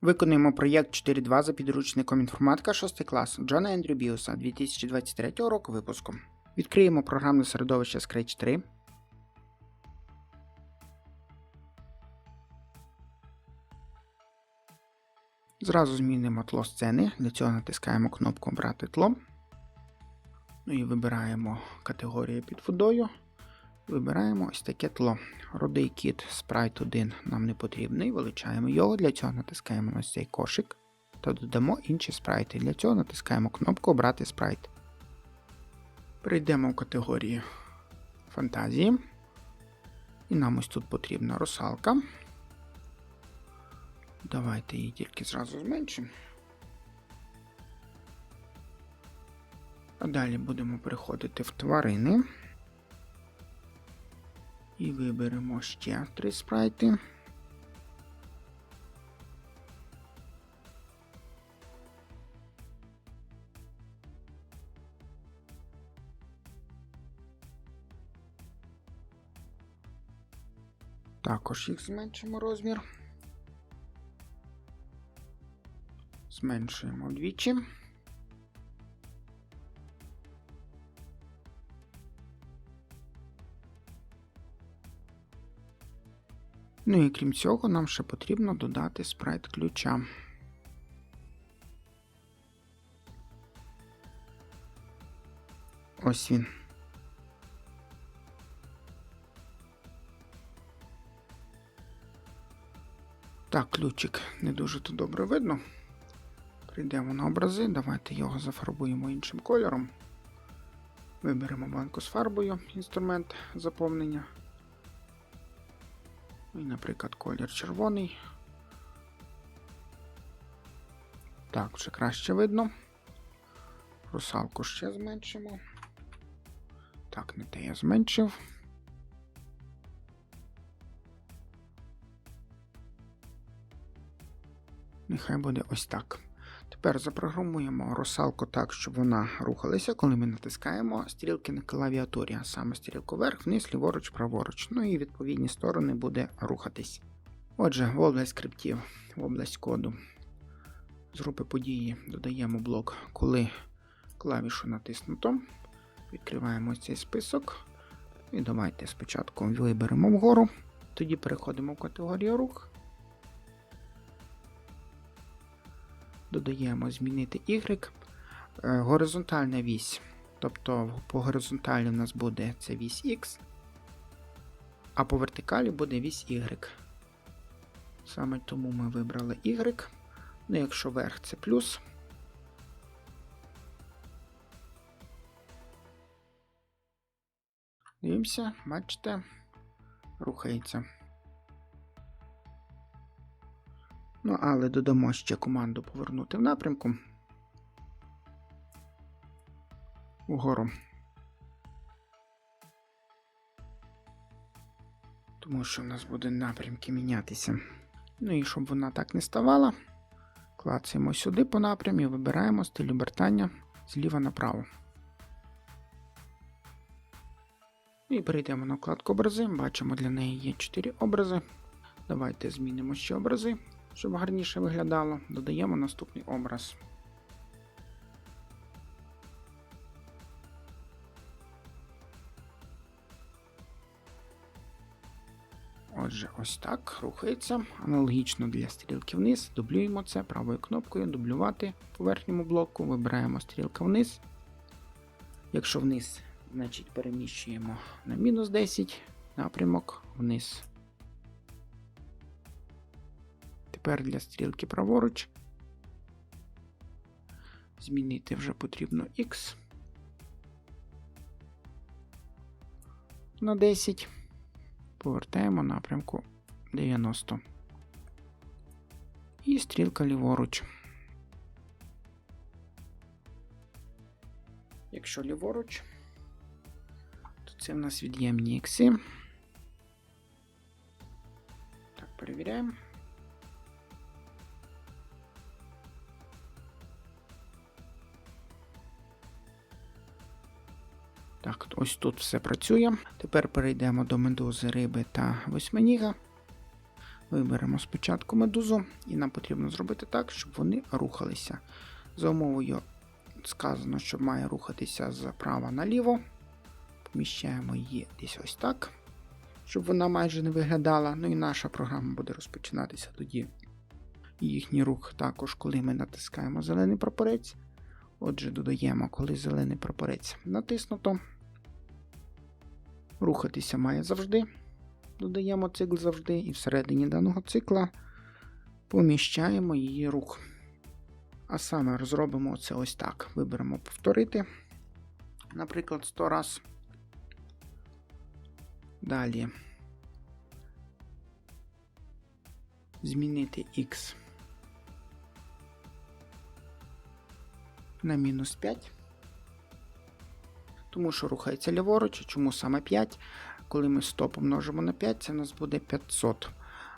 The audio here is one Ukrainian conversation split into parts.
Виконуємо проєкт 4.2 за підручником інформатика 6 клас Джона Ендрю Біуса 2023 року випуску. Відкриємо програмне середовище Scratch 3. Зразу змінимо тло сцени. Для цього натискаємо кнопку Брати тло. Ну і вибираємо категорію під водою. Вибираємо ось таке тло. Родий кіт Sprite 1 нам не потрібний, вилучаємо його. Для цього натискаємо на цей кошик та додамо інші спрайти. Для цього натискаємо кнопку Обрати спрайт. Перейдемо в категорію фантазії. І нам ось тут потрібна русалка. Давайте її тільки зразу зменшимо. А далі будемо переходити в тварини. І виберемо ще три спрайти. Також їх зменшимо розмір. Зменшуємо вдвічі. Ну і крім цього, нам ще потрібно додати спрайт ключа. Ось він. Так, ключик не дуже тут добре видно. Прийдемо на образи, давайте його зафарбуємо іншим кольором. Виберемо банку з фарбою, інструмент заповнення. Ну І, наприклад, колір червоний. Так, вже краще видно. Русалку ще зменшимо. Так, не те я зменшив. Нехай буде ось так. Тепер запрограмуємо русалку так, щоб вона рухалася, коли ми натискаємо стрілки на клавіатурі, а саме стрілку вверх, вниз, ліворуч, праворуч. Ну і відповідні сторони буде рухатись. Отже, в область скриптів, в область коду з групи події додаємо блок, коли клавішу натиснуто. Відкриваємо цей список. І давайте спочатку виберемо вгору, тоді переходимо в категорію рух. Додаємо змінити Y. Е, Горизонтальна вісь. Тобто по горизонталі у нас буде це вісь X, а по вертикалі буде вісь Y. Саме тому ми вибрали Y. Ну, якщо верх це плюс. Дивимося, бачите, рухається. Ну, але додамо ще команду повернути в напрямку. Угору. Тому що в нас буде напрямки мінятися. Ну і щоб вона так не ставала, клацаємо сюди по напрямі, вибираємо стиль обертання зліва направо. І перейдемо на вкладку образи. Бачимо, для неї є 4 образи. Давайте змінимо ще образи щоб гарніше виглядало, додаємо наступний образ. Отже, ось так рухається. Аналогічно для стрілки вниз. Дублюємо це правою кнопкою, дублювати по верхньому блоку, вибираємо стрілка вниз. Якщо вниз, значить переміщуємо на мінус 10 напрямок вниз. Тепер для стрілки праворуч. Змінити вже потрібно X на 10. Повертаємо напрямку 90. І стрілка ліворуч. Якщо ліворуч, то це в нас від'ємні ікси. Так, перевіряємо. Так, ось тут все працює. Тепер перейдемо до медузи, риби та восьминіга. Виберемо спочатку медузу, і нам потрібно зробити так, щоб вони рухалися. За умовою сказано, що має рухатися з права наліво. Поміщаємо її десь ось так, щоб вона майже не виглядала. Ну і наша програма буде розпочинатися тоді. Їхній рух також, коли ми натискаємо зелений прапорець. Отже, додаємо, коли зелений прапорець натиснуто. Рухатися має завжди. Додаємо цикл завжди, і всередині даного цикла поміщаємо її рух. А саме розробимо це ось так. Виберемо повторити, наприклад, 100 раз. Далі змінити X на мінус 5. Тому що рухається ліворуч. Чому саме 5? Коли ми 100 помножимо на 5, це у нас буде 500.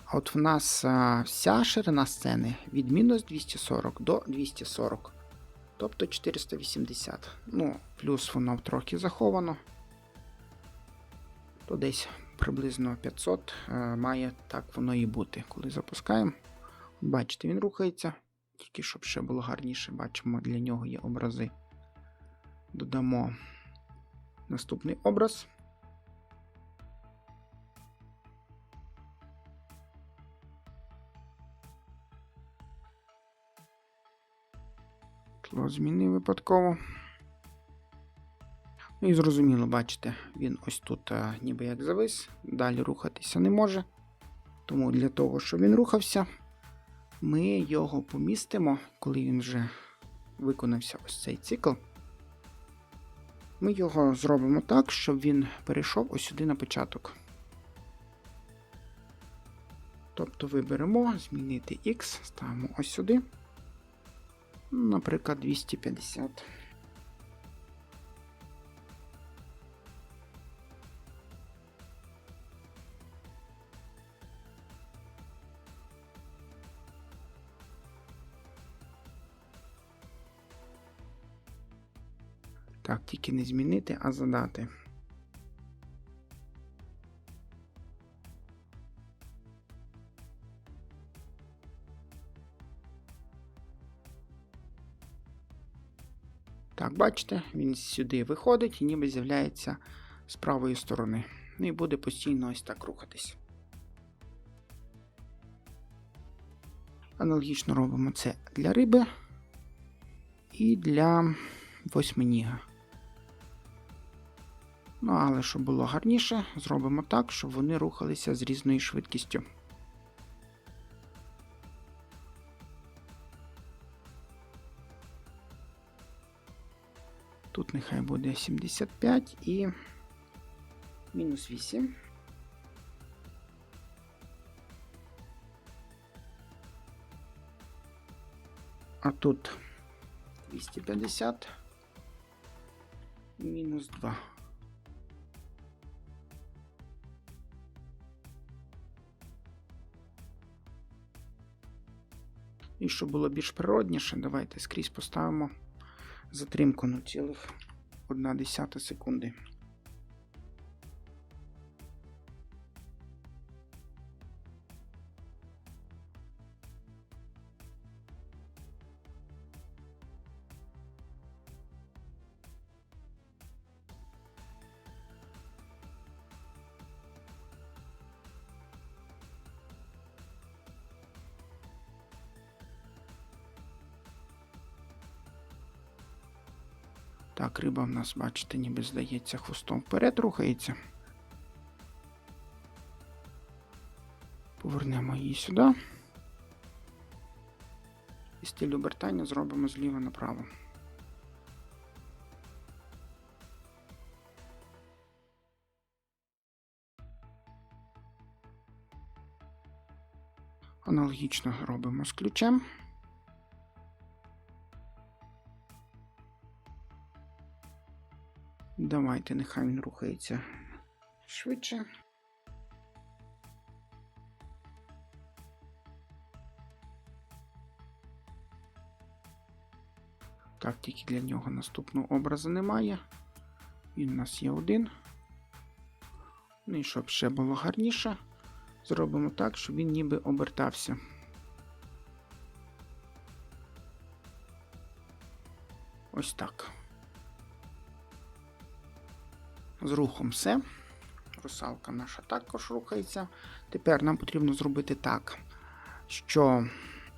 А от в нас а, вся ширина сцени від мінус 240 до 240. Тобто 480. Ну, плюс воно трохи заховано. То десь приблизно 500 а, має так воно і бути. Коли запускаємо, бачите, він рухається. Тільки щоб ще було гарніше, бачимо, для нього є образи. Додамо наступний образ. Тло змінив випадково. Ну і зрозуміло, бачите, він ось тут а, ніби як завис, далі рухатися не може. Тому для того, щоб він рухався, ми його помістимо, коли він вже виконався ось цей цикл. Ми його зробимо так, щоб він перейшов ось сюди на початок. Тобто виберемо змінити X, ставимо ось сюди. Наприклад, 250. Так, тільки не змінити, а задати. Так, бачите, він сюди виходить і ніби з'являється з правої сторони. Ну і буде постійно ось так рухатись. Аналогічно робимо це для риби і для восьминіга. Ну, але щоб було гарніше, зробимо так, щоб вони рухалися з різною швидкістю. Тут нехай буде 75 і мінус 8. А тут 250 мінус 2. І щоб було більш природніше, давайте скрізь поставимо затримку 0,1 секунди. Так, риба в нас, бачите, ніби здається, хвостом вперед рухається. Повернемо її сюди. І стиль обертання зробимо зліва направо. Аналогічно робимо з ключем. Давайте, нехай він рухається швидше. Так, тільки для нього наступного образу немає. Він у нас є один. Ну і щоб ще було гарніше, зробимо так, щоб він ніби обертався. Ось так. З рухом все. Русалка наша також рухається. Тепер нам потрібно зробити так, що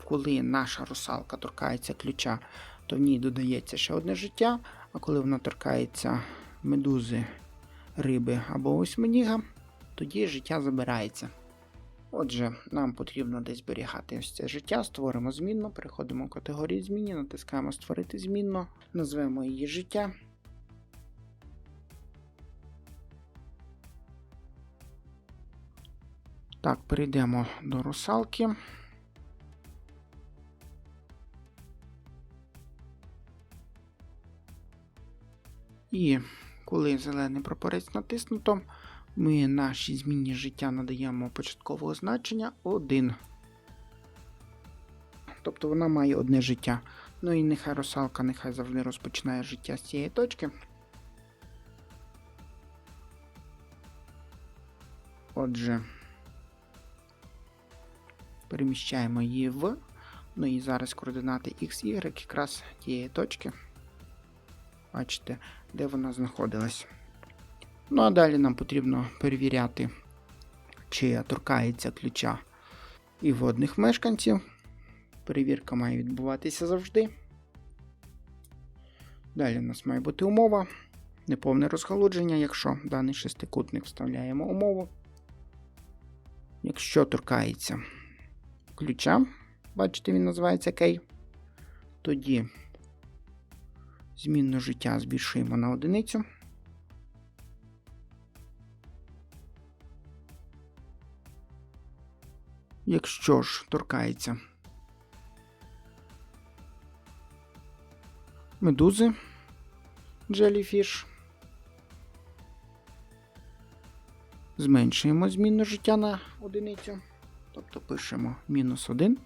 коли наша русалка торкається ключа, то в ній додається ще одне життя, а коли вона торкається медузи, риби або восьминіга, тоді життя забирається. Отже, нам потрібно десь зберігати ось це життя, створимо змінну, переходимо в категорію зміни, натискаємо Створити змінну, назвемо її життя. Так, перейдемо до русалки. І коли зелений прапорець натиснуто, ми нашій змінні життя надаємо початкового значення 1. Тобто вона має одне життя. Ну і нехай русалка нехай завжди розпочинає життя з цієї точки. Отже, переміщаємо її в. Ну і зараз координати X, Y якраз тієї точки. Бачите, де вона знаходилась. Ну а далі нам потрібно перевіряти, чи торкається ключа і водних мешканців. Перевірка має відбуватися завжди. Далі у нас має бути умова. Неповне розгалудження, якщо даний шестикутник вставляємо умову. Якщо торкається ключа, бачите, він називається кей, тоді змінну життя збільшуємо на одиницю. Якщо ж торкається медузи, Jellyfish, зменшуємо змінну життя на одиницю, тобто пишемо мінус 1.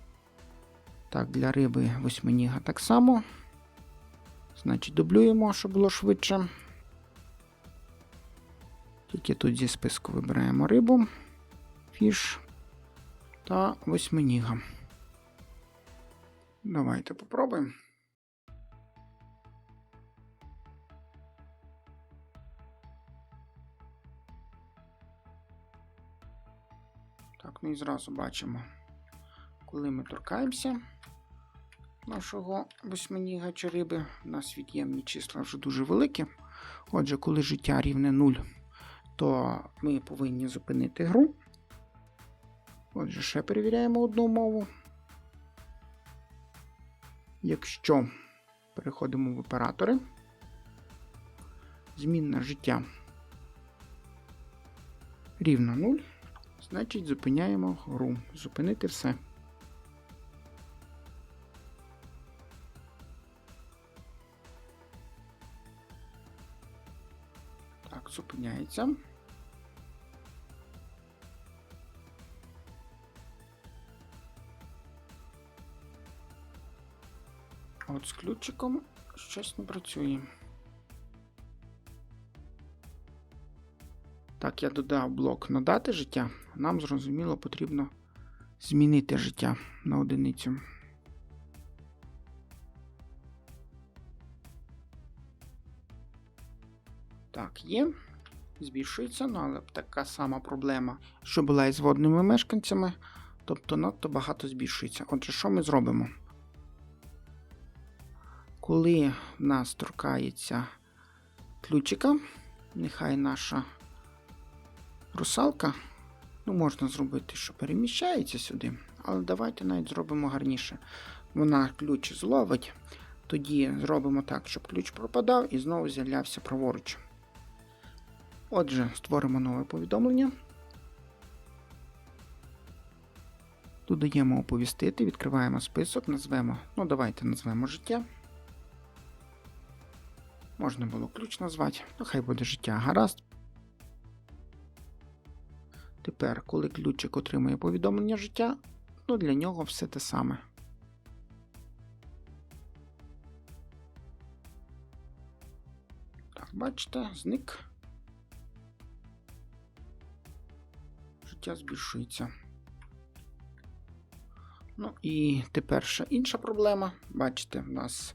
Так, для риби восьминіга так само. Значить, дублюємо, щоб було швидше. Тільки тут зі списку вибираємо рибу, фіш та восьминіга. Давайте попробуємо. Так, ну зразу бачимо, коли ми торкаємося нашого восьминіга чи риби, у нас від'ємні числа вже дуже великі. Отже, коли життя рівне 0, то ми повинні зупинити гру. Отже, ще перевіряємо одну умову. Якщо переходимо в оператори, змінна життя рівна 0, значить зупиняємо гру. Зупинити все. Так, зупиняється. От з ключиком щось не працює. Так, я додав блок надати життя. Нам зрозуміло потрібно змінити життя на одиницю. Так, є. Збільшується, ну, але така сама проблема, що була із водними мешканцями, тобто надто багато збільшується. Отже, що ми зробимо? Коли в нас торкається ключика, нехай наша русалка, ну, можна зробити, що переміщається сюди, але давайте навіть зробимо гарніше. Вона ключ зловить, тоді зробимо так, щоб ключ пропадав і знову з'являвся праворуч. Отже, створимо нове повідомлення. Додаємо оповістити, відкриваємо список, назвемо, ну давайте назвемо життя. Можна було ключ назвати, ну хай буде життя гаразд. Тепер, коли ключик отримує повідомлення життя, ну для нього все те саме. Так, бачите, зник. життя збільшується. Ну і тепер ще інша проблема. Бачите, в нас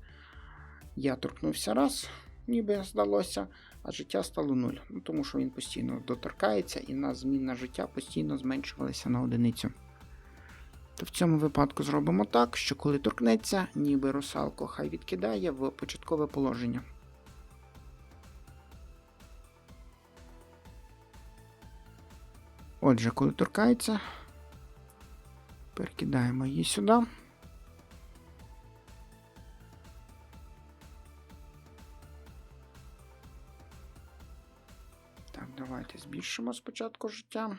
я торкнувся раз, ніби здалося, а життя стало 0. Ну, тому що він постійно доторкається, і в нас змінна життя постійно зменшувалася на одиницю. То в цьому випадку зробимо так, що коли торкнеться, ніби русалко хай відкидає в початкове положення. Отже, коли торкається, перекидаємо її сюди. Збільшимо спочатку життя.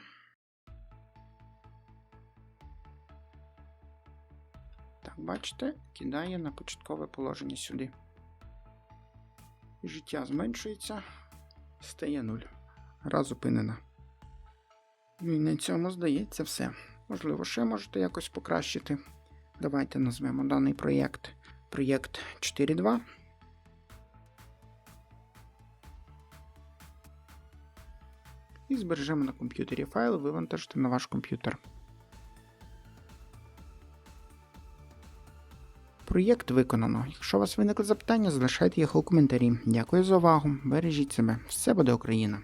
Так, бачите, кидає на початкове положення сюди. Життя зменшується, стає 0. Гра зупинена. Ну і на цьому здається все. Можливо, ще можете якось покращити. Давайте назвемо даний проєкт проєкт 4.2. І збережемо на комп'ютері файл, вивантажити на ваш комп'ютер. Проєкт виконано. Якщо у вас виникли запитання, залишайте їх у коментарі. Дякую за увагу. Бережіть себе. Все буде Україна!